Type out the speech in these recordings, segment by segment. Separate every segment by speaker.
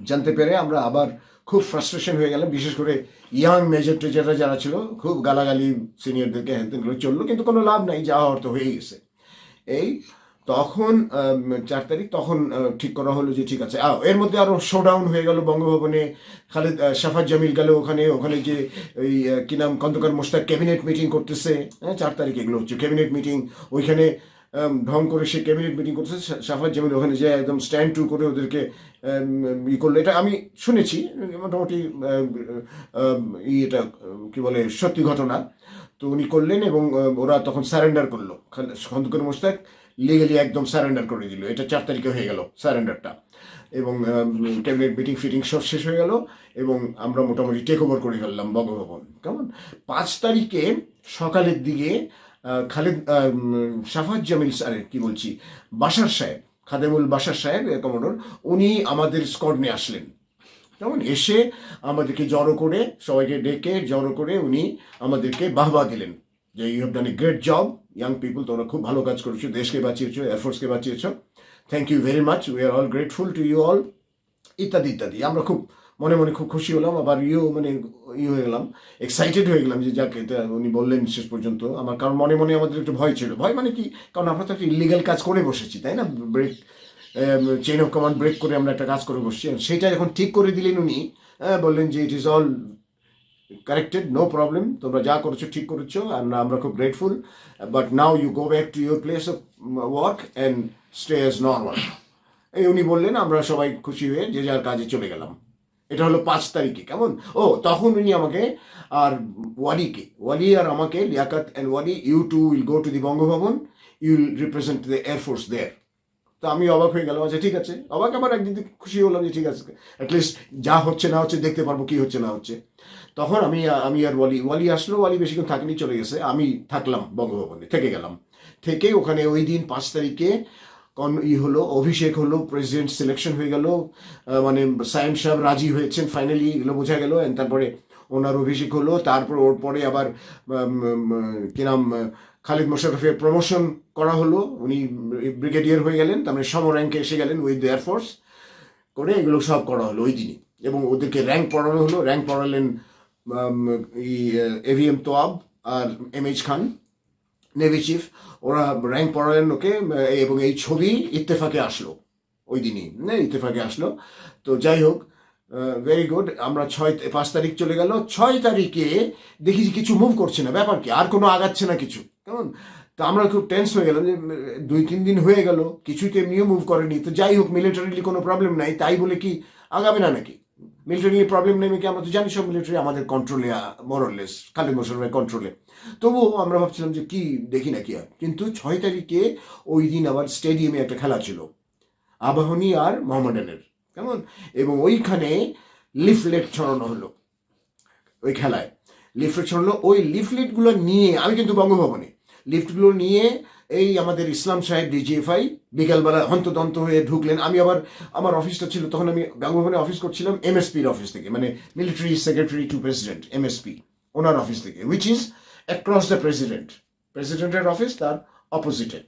Speaker 1: জানতে পেরে আমরা আবার খুব ফ্রাস্ট্রেশন হয়ে গেলাম। বিশেষ করে ইয়াং মেজর টেজাররা যারা ছিল, খুব গালাগালি সিনিয়রদেরকে হ্যানত্যানগুলো চলল, কিন্তু কোনো লাভ নাই, যা হওয়ার তো হয়ে গেছে। এই তখন চার তারিখ, তখন ঠিক করা হলো যে ঠিক আছে এর মধ্যে আরও শোডাউন হয়ে গেল বঙ্গভবনে। খালেদ সাফাত জামিল গেল ওখানে ওখানে যে ওই কি নাম খন্দকার মোস্তাক ক্যাবিনেট মিটিং করতেছে। হ্যাঁ চার তারিখ এগুলো হচ্ছে, ক্যাবিনেট মিটিং ওইখানে ঢং করে সে ক্যাবিনেট মিটিং করতেছে, সা- সাফাত জামিল ওখানে যে একদম স্ট্যান্ড টু করে ওদেরকে ই করল। এটা আমি শুনেছি, মোটামুটি এটা, কি বলে, সত্যি ঘটনা। তো উনি করলেন এবং ওরা তখন স্যারেন্ডার করল। খন্দকার মোস্তাক লিগালি একদম স্যারেন্ডার করে দিল। এটা চার তারিখে হয়ে গেল স্যারেন্ডারটা এবং ক্যাবিনেট মিটিং ফিটিং সব শেষ হয়ে গেল এবং আমরা মোটামুটি টেক ওভার করে ফেললাম বঙ্গভবন। কেমন? পাঁচ তারিখে সকালের দিকে খালেদ সাফাত জামিল স্যারের কি বলছি বাসার সাহেব, খাদেমুল বাসার সাহেব কমোডর উনি আমাদের স্কোয়াড নিয়ে আসলেন। কেমন? এসে আমাদেরকে জড়ো করে, সবাইকে ডেকে জড়ো করে উনি আমাদেরকে বাহবা দিলেন যে you have done a great job young people তোমরা খুব ভালো কাজ করেছ, দেশকে বাঁচিয়েছো এয়ারফোর্সকে বাঁচিয়েছো। Thank you very much we are all grateful to you all ইত্যাদি ইত্যাদি। আমরা খুব মনে মনে খুব খুশি হলাম আবার ইউ মানে ই হয়ে গেলাম এক্সাইটেড হয়ে গেলাম যে যাকে এটা উনি বললেন শেষ পর্যন্ত। আমার কারণ মনে মনে আমাদের একটু ভয় ছিল। ভয় মানে কি? কারণ আমরা তো একটা ইলিগাল কাজ করে বসেছি তাই না? Break chain of command break করে আমরা একটা কাজ করে বসছি। সেটা যখন ঠিক করে দিলেন উনি আহ, বললেন যে it is all corrected no problem তোমরা যা করেছ ঠিক করেছ আমরা আমরা খুব grateful but now you go back to your place of work and stay as normal এই উনি বললেন আমরা সবাই খুশি হয়ে যে যার কাজে চলে গেলাম। এটা হলো পাঁচ তারিখে, কেমন? ও, তখন উনি আমাকে আর ওয়ালিকে, ওয়ালি আর আমাকে, Liaquat and Wali you two will go to the Bangabhaban you will represent the air force there তো আমি অবাক হয়ে গেলাম আচ্ছা ঠিক আছে। অবাক আবার একদিন খুশি হলাম যে, ঠিক আছে অ্যাটলিস্ট যা হচ্ছে না হচ্ছে, দেখতে পারব কী হচ্ছে না হচ্ছে। তখন আমি আমি আর ওয়ালি ওয়ালি আসলো, ওয়ালি বেশিক্ষণ থাকেনি, চলে গেছে। আমি থাকলাম বঙ্গভবনে, থেকে গেলাম। থেকে ওখানে ওই দিন পাঁচ তারিখে কন ই হলো, অভিষেক হলো প্রেসিডেন্ট সিলেকশন হয়ে গেল মানে সায়েম সাহেব রাজি হয়েছেন ফাইনালি এগুলো বোঝা গেল তারপরে ওনার অভিষেক হলো, তারপর ওর পরে আবার কি নাম খালিদ মোশারফের প্রমোশন করা হলো, উনি ব্রিগেডিয়ার হয়ে গেলেন, তার মানে সম র্যাঙ্কে এসে গেলেন উইথ এয়ারফোর্স করে এগুলো সব করা হলো ওই দিনই, এবং ওদেরকে র্যাঙ্ক পড়ানো হলো র্যাঙ্ক পড়ালেন এভিএম তোয়াব আর M H Khan navy chief ওরা র্যাঙ্ক পড়ালেন ওকে এবং এই ছবি ইত্তেফাকে আসলো, ওই দিনই ইত্তেফাকে আসলো। তো যাই হোক ভেরি গুড আমরা ছয়, পাঁচ তারিখ চলে গেল। ছয় তারিখে দেখি কিছু মুভ করছে না, ব্যাপার কি? আর কোনো আগাচ্ছে না কিছু, কেমন? তো আমরা খুব টেন্স হয়ে গেলাম যে দুই, তিন দিন হয়ে গেল, কিছুই তো এমনিও মুভ করেনি। তো যাই হোক মিলিটারিলি কোনো প্রবলেম নাই, তাই বলে কি, আগাবে না নাকি? মিলিটারি প্রবলেম কি আমরা তো জানি সব মিলিটারি আমাদের কন্ট্রোলে মোরলেস খালি মোশারফের কন্ট্রোলে তবুও আমরা ভাবছিলাম যে কি দেখি না কি হয়। কিন্তু ছয় তারিখে ওই দিন আবার স্টেডিয়ামে একটা খেলা ছিল, আবাহনী আর মোহামেডানের কেমন? এবং ওইখানে লিফলেট ছড়ানো হলো, ওই খেলায়। লিফলেট ছড়ানো, ওই লিফলেটগুলো নিয়ে, আমি কিন্তু বঙ্গভবনে লিফটগুলো নিয়ে এই আমাদের ইসলাম সাহেব ডিজিএফআই বিকালবেলা হন্তদন্ত হয়ে ঢুকলেন। আমি আবার, আমার অফিসটা ছিল, তখন আমি বঙ্গভবনে অফিস করছিলাম এমএসপির অফিস থেকে মানে military secretary to president MSP owner office থেকে which is across the president প্রেসিডেন্টের অফিস তার অপোজিটে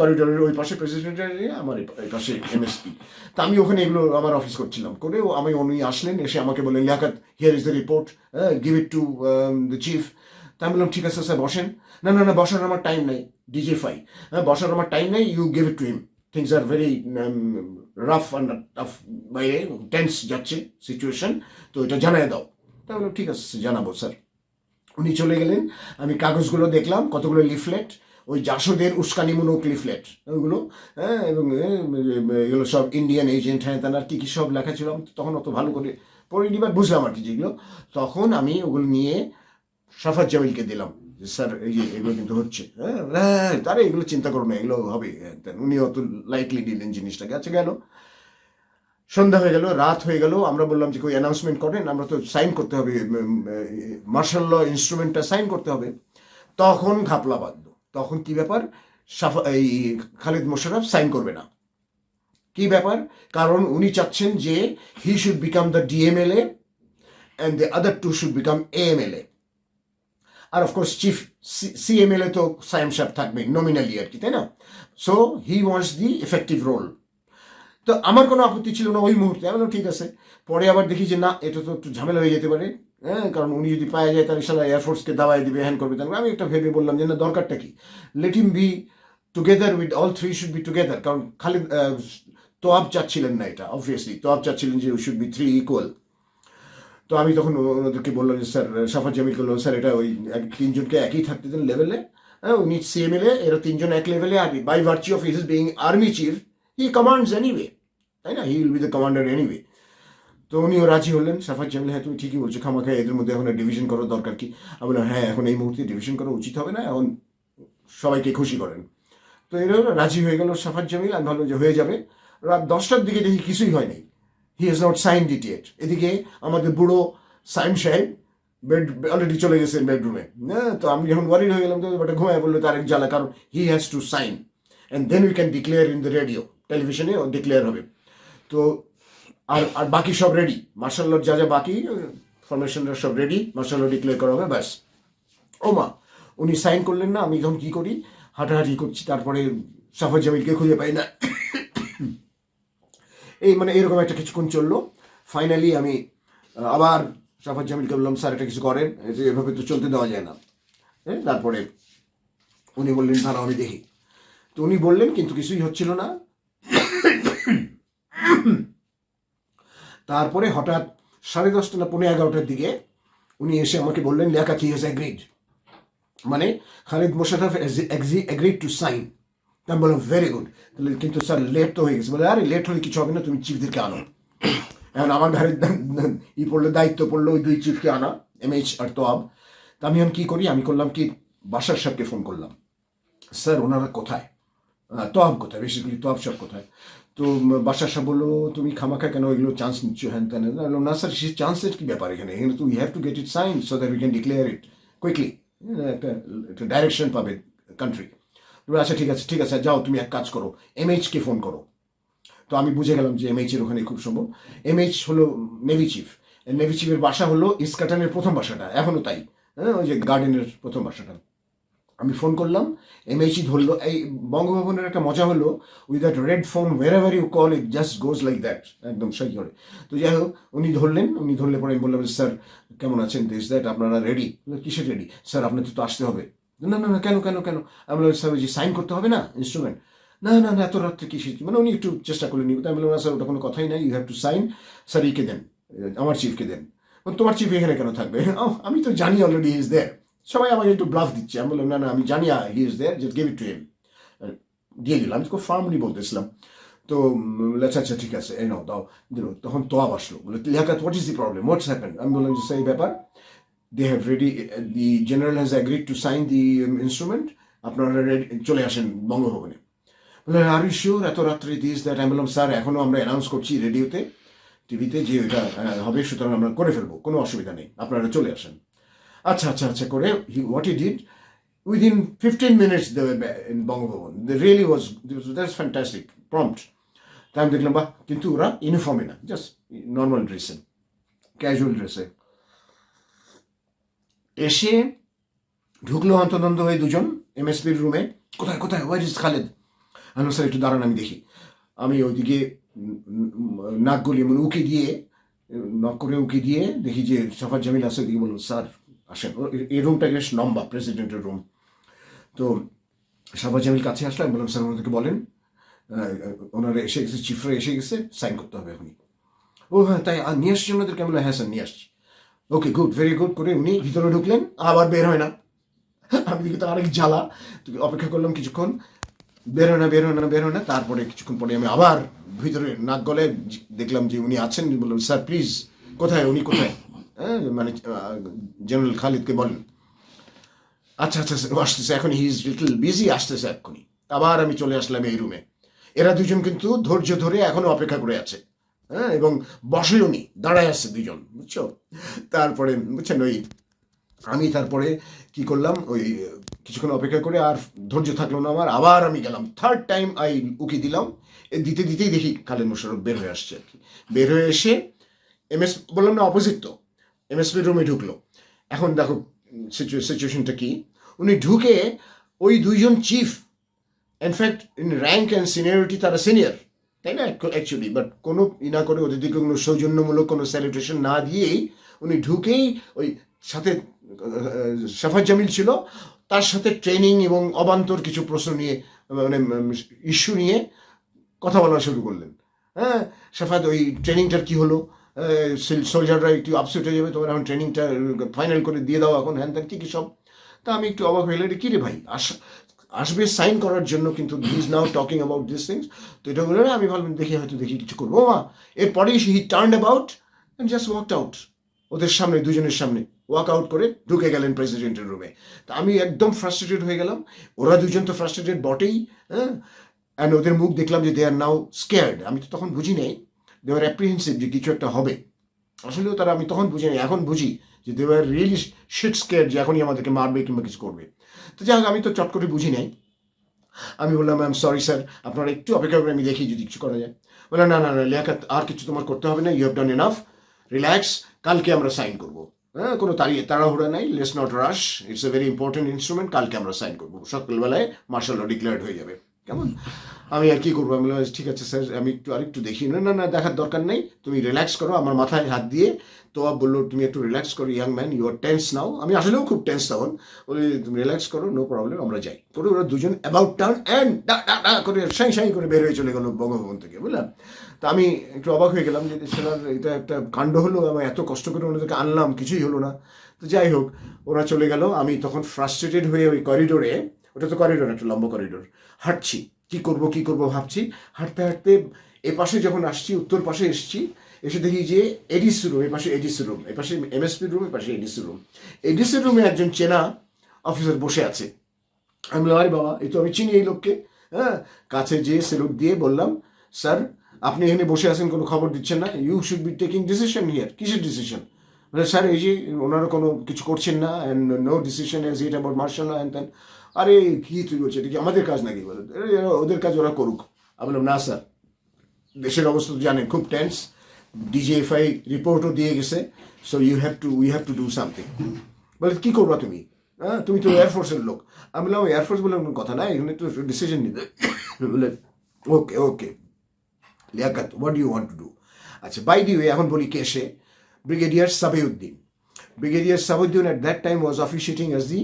Speaker 1: করিডোরের ওই পাশে প্রেসিডেন্টের আমার এই পাশে এমএসপি তা আমি ওখানে এগুলো আমার অফিস করছিলাম। করে আমি উনি আসলেন, এসে আমাকে বললেন, Liaquat here is the report give it to the chief তা আমি বললাম, ঠিক আছে স্যার, বসেন। না না না, বসার আমার টাইম নেই ডিজে ফাই বসার আমার টাইম নেই you give it to him things are very rough and tough বাইরে টেন্স যাচ্ছে সিচুয়েশন তো এটা জানাই দাও। তা বললাম, ঠিক আছে জানাব স্যার। উনি চলে গেলেন, আমি কাগজগুলো দেখলাম, কতগুলো লিফলেট ওই জাসদের উস্কানিমূলক লিফলেট ওইগুলো হ্যাঁ এবং এগুলো সব ইন্ডিয়ান এজেন্ট হ্যাঁ তার কী কী সব লেখা ছিল তখন অত ভালো করে পড়িনি বা বুঝলাম আর কি যেগুলো। তখন আমি ওগুলো নিয়ে সাফাত জামিলকে দিলাম যে স্যার এই যে এগুলো কিন্তু হচ্ছে। হ্যাঁ হ্যাঁ তারা এগুলো চিন্তা করো না এগুলো হবে। হ্যাঁ, উনি অত লাইটলি দিলেন জিনিসটাকে। আচ্ছা গেল। সন্ধ্যা হয়ে গেল রাত হয়ে গেল আমরা বললাম যে কেউ অ্যানাউন্সমেন্ট করেন আমরা তো সাইন করতে হবে মার্শাল ল ইনস্ট্রুমেন্টটা সাইন করতে হবে। তখন ঘাপলা বাঁধলো তখন কি ব্যাপার? সাফা এই খালিদ মোশারফ সাইন করবে না। কি ব্যাপার? কারণ উনি চাচ্ছেন যে he should become the DMLA and the other two should become AMLA R of course chief CMLA তো সায়েম সাহেব থাকবে নমিনালি আর কি, তাই না? So he wants the effective role তো আমার কোনো আপত্তি ছিল না ওই মুহূর্তে, আমি ঠিক আছে। পরে আবার দেখি যে না, এটা তো একটু ঝামেলা হয়ে যেতে পারে হ্যাঁ কারণ উনি যদি পাওয়া যায় তাহলে সালা এয়ারফোর্সকে দাবাই দিবে হ্যান করবে তাহলে আমি একটা ভেবে বললাম যে না, দরকারটা কি? Let him be together with all three should be together কারণ খালি তোয়াব চাচ্ছিলেন না এটা অবভিয়াসলি তোয়াব চাচ্ছিলেন যে we should be three equal তো আমি তখন ওনাদেরকে বললাম যে, স্যার সাফার জামিল করল। স্যার, এটা ওই এক- তিনজনকে একই থাকতে দেন লেভেলে হ্যাঁ উনি সিএমএলএ এরা তিনজন এক লেভেলে আর by virtue of his being army chief he commands anyway তাই না? He will be the commander anyway তো উনিও রাজি হলেন। সাফার জামিল হ্যাঁ তুমি ঠিকই বলছো খামাখা এদের মধ্যে এখন ডিভিশন করার দরকার কি? আমি বললাম হ্যাঁ এখন এই মুহূর্তে ডিভিশন করা উচিত হবে না, এখন সবাইকে খুশি করেন। তো এরা রাজি হয়ে গেল সাফার জামিল, আমি ভাবলাম যে হয়ে যাবে। রাত দশটার দিকে দেখি কিছুই হয় নাই he has not sign it yet এদিকে আমাদের বুড়ো সাইম সাহেব বেড অলরেডি চলে গেছেন বেডরুমে হ্যাঁ তো আমি যখন ওয়ারিড হয়ে গেলাম, তো ব্যাপারটা ঘুমায় বলল তার এক জ্বালা, কারণ he has to sign and then we can declare in the radio টেলিভিশনে ডিক্লেয়ার হবে। তো আর আর বাকি সব রেডি মার্শাল যা যা বাকি ফরমেশনরা সব রেডি মার্শাল ডিক্লেয়ার করা হবে, ব্যাস। ও মা, উনি সাইন করলেন না, আমি তখন কী করি? হাঁটাহাঁটি করছি, তারপরে সাফর জামিলকে খুঁজে পাই না। এই মানে এরকম একটা কিছুক্ষণ চলল। ফাইনালি আমি আবার সাফার জামিলকে বললাম স্যার এটা কিছু করেন এভাবে তো চলতে দেওয়া যায় না। হ্যাঁ তারপরে উনি বললেন দাঁড়াও আমি দেখি। তো উনি বললেন, কিন্তু কিছুই হচ্ছিল না। তারপরে হঠাৎ সাড়ে দশটা না পনেরো এগারোটার দিকে উনি এসে আমাকে বললেন, লেখা কি হ্যাজ অ্যাগ্রিড মানে Khaled Mosharraf agreed to sign আমি বললাম ভেরি গুড তাহলে কিন্তু স্যার লেট তো হয়ে গেছে। বলে আরে লেট হলে কিছু হবে না তুমি চিফদেরকে আনো। এখন আমার ঘরে ই পড়ল দায়িত্ব পড়ল ওই দুই চিফকে আনা এম এইচ আর তোয়াব তা আমি এখন কী করি? আমি করলাম কি? বাসার সাহেবকে ফোন করলাম। স্যার ওনারা কোথায়? আহ, তোয়াব কোথায়? বেসিক্যালি তোয়াব সাহেব কোথায়? তো বাসার সাহেব বলল তুমি খামাখা কেন? এগুলো চান্স নিচ্ছ হ্যান ত্যান না স্যার সে চান্সের কি ব্যাপার এখানে? এখানে তুমি have to get it sign so that we can declare it quickly একটা একটা ডাইরেকশন পাবে কান্ট্রি আচ্ছা ঠিক আছে ঠিক আছে, যাও, তুমি এক কাজ করো। এম এমএইচকে ফোন করো। তো আমি বুঝে গেলাম যে এমএইচ এর ওখানে খুব সম্ভব। এমএইচ হলো নেভি চিফ নেভি চিফের বাসা হলো ইস্কাটানের প্রথম বাসাটা এখনও তাই। হ্যাঁ ওই যে গার্ডেনের প্রথম বাসাটা। আমি ফোন করলাম এমএইচই ধরলো, এই বঙ্গভবনের একটা মজা হলো with that red phone wherever you call it just goes like that একদম সেই করে। তো যাই হোক, উনি ধরলেন, উনি ধরলে পরে আমি বললাম স্যার কেমন আছেন? দিস দ্যাট আপনারা রেডি কিসে রেডি স্যার আপনাদের তো আসতে হবে। না না না কেন কেন কেন? আমি বললাম স্যার ওই যে সাইন করতে হবে না ইনস্ট্রুমেন্ট না না না এত রাত্রে কিসে মানে উনি একটু চেষ্টা করে নিব। আমি বললাম না স্যার ওটা কোনো কথাই নাই। You have to sign sir ইকে দেন। আমার চিফকে দেন। তোমার চিফ এখানে কেন থাকবে? "Oh, আমি তো জানি অলরেডি ইজ দেয়ার সবাই আমাকে একটু ব্লাফ দিচ্ছে। আমি বললাম না না আমি জানি he is there just give it to him দিয়ে দিলাম। আমি তো খুব ফার্মলি বলতেছিলাম তো আচ্ছা আচ্ছা ঠিক আছে এই নাও দাও। দিল। তখন তোয়াব আসলো। বলে Liaquat what is the problem what's happen আমি বললাম যে সেই ব্যাপার they have ready the general has agreed to sign the instrument আপনারা ready- চলে আসেন বঙ্গভবনে। বলে আর ইউ শিওর এত রাত্রে দিস দ্যাট আমি বললাম স্যার এখনও আমরা অ্যানাউন্স করছি রেডিওতে। টিভিতে যে আহ, হবে সুতরাং আমরা করে ফেলব কোনো অসুবিধা নেই আপনারা চলে আসেন। আচ্ছা আচ্ছা আচ্ছা করে what he did within fifteen minutes in Bangabhaban the really was that's fantastic prompt তা আমি দেখলাম বাহ কিন্তু ওরা ইউনিফর্মে না জাস্ট নর্মাল ড্রেসে ক্যাজুয়াল ড্রেসে এসে ঢুকলো হন্তদন্ত হয়ে দুজন এমএসপির রুমে কোথায় কোথায়? ওয়ার ইজ খালেদ আমি স্যার, একটু দাঁড়ান, আমি দেখি। আমি ওইদিকে নাক গলিয়ে মানে উকি দিয়ে। নক করে উকি দিয়ে দেখি যে সাফার জামিল আছে ওদিকে বলুন স্যার, আসেন। এই রুমটা বেশ লম্বা প্রেসিডেন্টের রুম তো সাফার জামিল কাছে আসলে, আমি বললাম, স্যার, ওনাদেরকে বলেন ওনারা এসে গেছে চিফরা এসে গেছে সাইন করতে হবে এখনই। ও হ্যাঁ তাই নিয়ে আসছি, ওনাদেরকে। আমি হ্যাঁ স্যার, নিয়ে আসছি। ওকে গুড ভেরি গুড করে উনি ভিতরে ঢুকলেন আবার বের হয় না। আমি দেখি তো আরেক জ্বালা। অপেক্ষা করলাম কিছুক্ষণ। বের হয় না, বের হয় না, বের হয় না। তারপরে কিছুক্ষণ পরে আমি আবার ভিতরে নাক গলে দেখলাম যে উনি আছেন। বললাম স্যার প্লিজ কোথায়? উনি কোথায়? হ্যাঁ মানে জেনারেল খালিদকে বলেন। আচ্ছা আচ্ছা আসতেছে। এখন হি ইজ লিটল বিজি আসতেছে এক্ষুনি। আবার আমি চলে আসলাম এই রুমে এরা দুজন কিন্তু ধৈর্য ধরে এখনও অপেক্ষা করে আছে। হ্যাঁ এবং বসেও নি দাঁড়ায় আছে দুজন বুঝছ? তারপরে, বুঝছেন, ওই আমি তারপরে কি করলাম, ওই কিছুক্ষণ অপেক্ষা করে আর ধৈর্য থাকল না আমার, আবার আমি গেলাম। থার্ড টাইম আই উকি দিলাম, এ দিতে দিতেই দেখি কালের মোশারফ বের হয়ে আসছে আর কি। বের হয়ে এসে এমএস, বললাম না অপোজিট তো। এমএসপি রুমে ঢুকলো। এখন দেখো সিচুয়েশনটা কি? উনি ঢুকে ওই দুইজন chief in fact in rank and seniority তারা সিনিয়র তাই না? অ্যাকচুয়ালি বাট কোনো ই না করে অতিথিকে কোনো সৌজন্যমূলক কোনো স্যালিটেশন না দিয়েই উনি ঢুকেই ওই সাথে সাফার জামিল ছিল। তার সাথে ট্রেনিং এবং অবান্তর কিছু প্রশ্ন নিয়ে মানে ইস্যু নিয়ে কথা বলা শুরু করলেন। হ্যাঁ? সাফাত, ওই ট্রেনিংটার কি হলো? সোলজাররা একটু আপসেট হয়ে যাবে, তোমার এখন ট্রেনিংটা ফাইনাল করে দিয়ে দাও এখন, হ্যান ত্যান, কী কী সব? তা আমি একটু অবাক হয়ে গেলে কী রে ভাই? আস আসবে সাইন করার জন্য কিন্তু is now talking about this things তো এটা বলে আমি ভাবলাম দেখি, হয়তো দেখি কিছু করব। মা, এরপরেই he turn about and just walk out ওদের সামনে, দুজনের সামনে ওয়াক আউট করে ঢুকে গেলেন প্রেসিডেন্টের রুমে তা আমি একদম ফ্রাস্ট্রেটেড হয়ে গেলাম। ওরা দুজন তো ফ্রাস্ট্রেটেড বটেই হ্যাঁ? অ্যান্ড ওদের মুখ দেখলাম যে দে আর নাও স্কেয়ার্ড আমি তো তখন বুঝি নাই দে আর অ্যাপ্রিহেন্সিভ যে কিছু একটা হবে। আসলেও তারা, আমি তখন বুঝি নাই, এখন বুঝি যে they are really shit scared যে এখনই আমাদেরকে মারবে কিংবা কিছু করবে। তো যাই হোক, আমি তো চট করে বুঝি নাই। আমি বললাম ম্যাম সরি স্যার আপনারা একটু অপেক্ষা করে আমি দেখি যদি কিছু করা যায়। বললাম, না না না লেখা আর কিছু তোমার করতে হবে না you have done enough relax কালকে আমরা সাইন করব। হ্যাঁ কোনো তাড়িয়ে তাড়াহুড়া নাই let's not rush it's a very important instrument কালকে আমরা সাইন করব। সকালবেলায় মার্শাল ডিক্লেয়ার্ড হয়ে যাবে। কেমন? আমি আর কি করব? আমি বললাম, ঠিক আছে স্যার আমি একটু আরেকটু দেখি। না না না দেখার দরকার নেই। তুমি রিল্যাক্স করো আমার মাথায় হাত দিয়ে। তো বলল তুমি একটু রিল্যাক্স করো young man you are tense now আমি আসলেও খুব টেন্স তখন। বলি তুমি রিল্যাক্স করো নো প্রবলেম আমরা যাই। করে ওরা দুজন অ্যাবাউট টার্ন অ্যান্ড ডা করে সাই সাই করে বের হয়ে চলে গেলো বঙ্গভবন থেকে বুঝলাম? তা আমি একটু অবাক হয়ে গেলাম যে সেটার এটা একটা কাণ্ড হলো আমি এত কষ্ট করে ওনাদেরকে আনলাম কিছুই হলো না। তো যাই হোক ওরা চলে গেল। আমি তখন ফ্রাস্ট্রেটেড হয়ে ওই করিডোরে ওটা তো করিডোর একটা লম্বা করিডোর হাঁটছি, কি করব কি করব ভাবছি। হাঁটতে হাঁটতে এ পাশে যখন আসছি, উত্তর পাশে এসছি, এসে দেখি যে এডিস রুম এ পাশে এডিস রুম এ পাশে এমএসপি রুম এ পাশে এডিস রুম এডিস রুমে একজন চেনা অফিসার বসে আছে। আমি বললাম, আরে বাবা, এই তো আমি চিনি এই লোককে। হ্যাঁ কাছে যেয়ে সেলুট দিয়ে বললাম, স্যার, আপনি এখানে বসে আছেন, কোনো খবর দিচ্ছেন না? You should be taking decision here কিসের ডিসিশন স্যার, এই যে ওনারা কোনো কিছু করছেন না and no decision as it about martial and then আরে কি তুই বলছে এটা কি আমাদের কাজ নাকি? ওদের কাজ ওরা করুক। আমি বললাম, না, স্যার। দেশের অবস্থা তো জানেন, খুব টেন্স ডিজিএফআই রিপোর্টও দিয়ে গেছে। So you have to we have to do something বলে, কী করবা তুমি? হ্যাঁ তুমি তো এয়ারফোর্সের লোক। আমি বললাম এয়ারফোর্স বলে কোনো কথা না এখানে তো ডিসিশন নিতে বলে okay okay Liaquat what you want to do আচ্ছা বাই দি ওয়ে এখন বলি কে সে? Brigadier Sabiuddin brigadier Sabiuddin at that time was officiating as the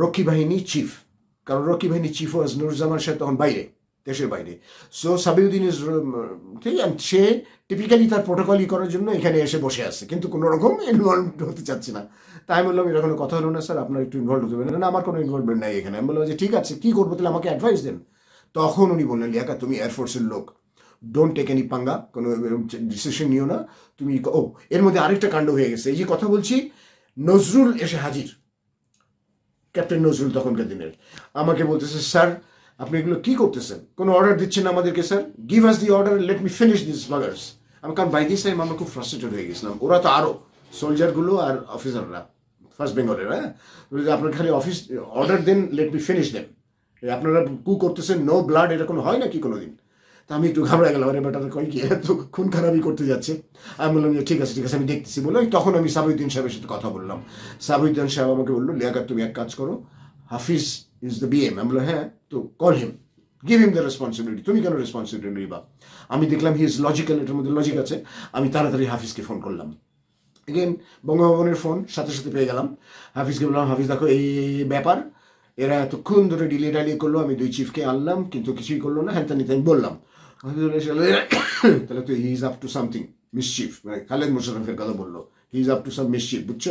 Speaker 1: Rakkhi Bahini chief কারণ রক্ষী বাহিনী চিফ ওয়াজ নুরজামান সাহেব তখন বাইরে, দেশের বাইরে। সো সাবিউদ্দিন ইজ ঠিক সে টিপিক্যালি তার প্রোটোকলই করার জন্য এখানে এসে বসে আছে। কিন্তু কোনো রকম ইনভলভ হতে চাচ্ছে না। তাই আমি বললাম এটা কোনো কথা হলো না স্যার আপনার একটু ইনভলভ হতে পারেন। না আমার কোনো ইনভলভমেন্ট নাই এখানে। আমি বললাম যে ঠিক আছে, কী করব, তাহলে আমাকে অ্যাডভাইস দেন। তখন উনি বললেন, লিয়াকা, তুমি এয়ারফোর্সের লোক। ডোন্ট টেক এনি পাঙ্গা, কোনো ডিসিশন নিও না। তুমি, ও, এর মধ্যে আরেকটা কাণ্ড হয়ে গেছে। এই যে কথা বলছি, নজরুল এসে হাজির। ক্যাপ্টেন নজরুল তখনকার দিনের। আমাকে বলতেছে, স্যার, আপনি এগুলো কি করতেছেন? কোনো অর্ডার দিচ্ছেন আমাদেরকে, sir? Give us the order let me finish this buggers আমি কারণ বাই দিস টাইম আমরা খুব ফ্রাস্ট্রেটেড হয়ে গেছিলাম। ওরা তো আরও সোলজারগুলো আর অফিসাররা ফার্স্ট বেঙ্গলের হ্যাঁ? আপনার খালি অফিস অর্ডার দেন লেট মি ফিনিশ দেন আপনারা কু করতেছেন? নো ব্লাড এটা কোনো হয় নাকি কোনো দিন তা আমি একটু ঘাবড়া গেলাম, আরে বেটার কই কি এত খুন খারাপই করতে যাচ্ছে? আমি বললাম, যে ঠিক আছে ঠিক আছে, আমি দেখতেছি। বলে তখন আমি সাবিউদ্দিন সাহেবের সাথে কথা বললাম। সাবিউদ্দিন সাহেব আমাকে বলল লিয়াকাত তুমি এক কাজ করো, হাফিজ ইজ দ্য বিএম। আমি বললাম হ্যাঁ তো call him give him the responsibility তুমি কেন রেসপন্সিবিলিটি বা আমি দেখলাম হি ইজ লজিক্যাল এটার মধ্যে লজিক আছে। আমি তাড়াতাড়ি হাফিজকে ফোন করলাম। এগেন বঙ্গভবনের ফোন সাথে সাথে পেয়ে গেলাম। হাফিজকে বললাম, হাফিজ, দেখো, এই ব্যাপার, এরা এতক্ষণ ধরে ডিলে ডালিয়ে করল, আমি দুই চিফকে আনলাম, কিন্তু কিছুই করল না। হ্যাঁ আমি বললাম। তাহলে তো he is up to something mischief মানে খালেদ মুশারফের কথা বলল he is up to some mischief বুঝছ?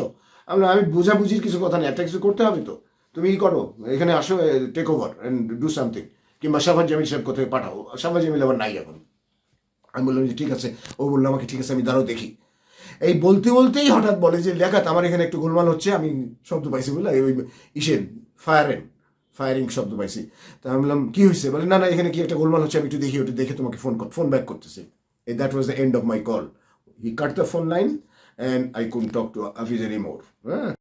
Speaker 1: আমি বোঝাবুঝির কিছু কথা নেই, একটা কিছু করতে হবে তো। তুমি কি করো? এখানে আসো take over and do something কিংবা শাফাজ জামিল সাহেব কোথায় পাঠাও? শাফাজ জামিল আবার নাই এখন। আমি বললাম যে, ঠিক আছে। ও বলল, আমাকে ঠিক আছে, আমি দাঁড়াও দেখি। এই বলতে বলতেই হঠাৎ বলে যে লেখাত আমার এখানে একটু গোলমাল হচ্ছে, আমি শব্দ পাইছি বলে ওই ইসেন ফায়ারেন ফায়ারিং শব্দ পাইছি। তা আমি বললাম, কি হয়েছে বলে, না না, এখানে কি একটা গোলমাল হচ্ছে, আমি একটু দেখি ওটা দেখে তোমাকে ফোন ফোন ব্যাক করতেছে। That was the end of my call he cut the phone line and I couldn't talk to আফিজ any more হ্যাঁ?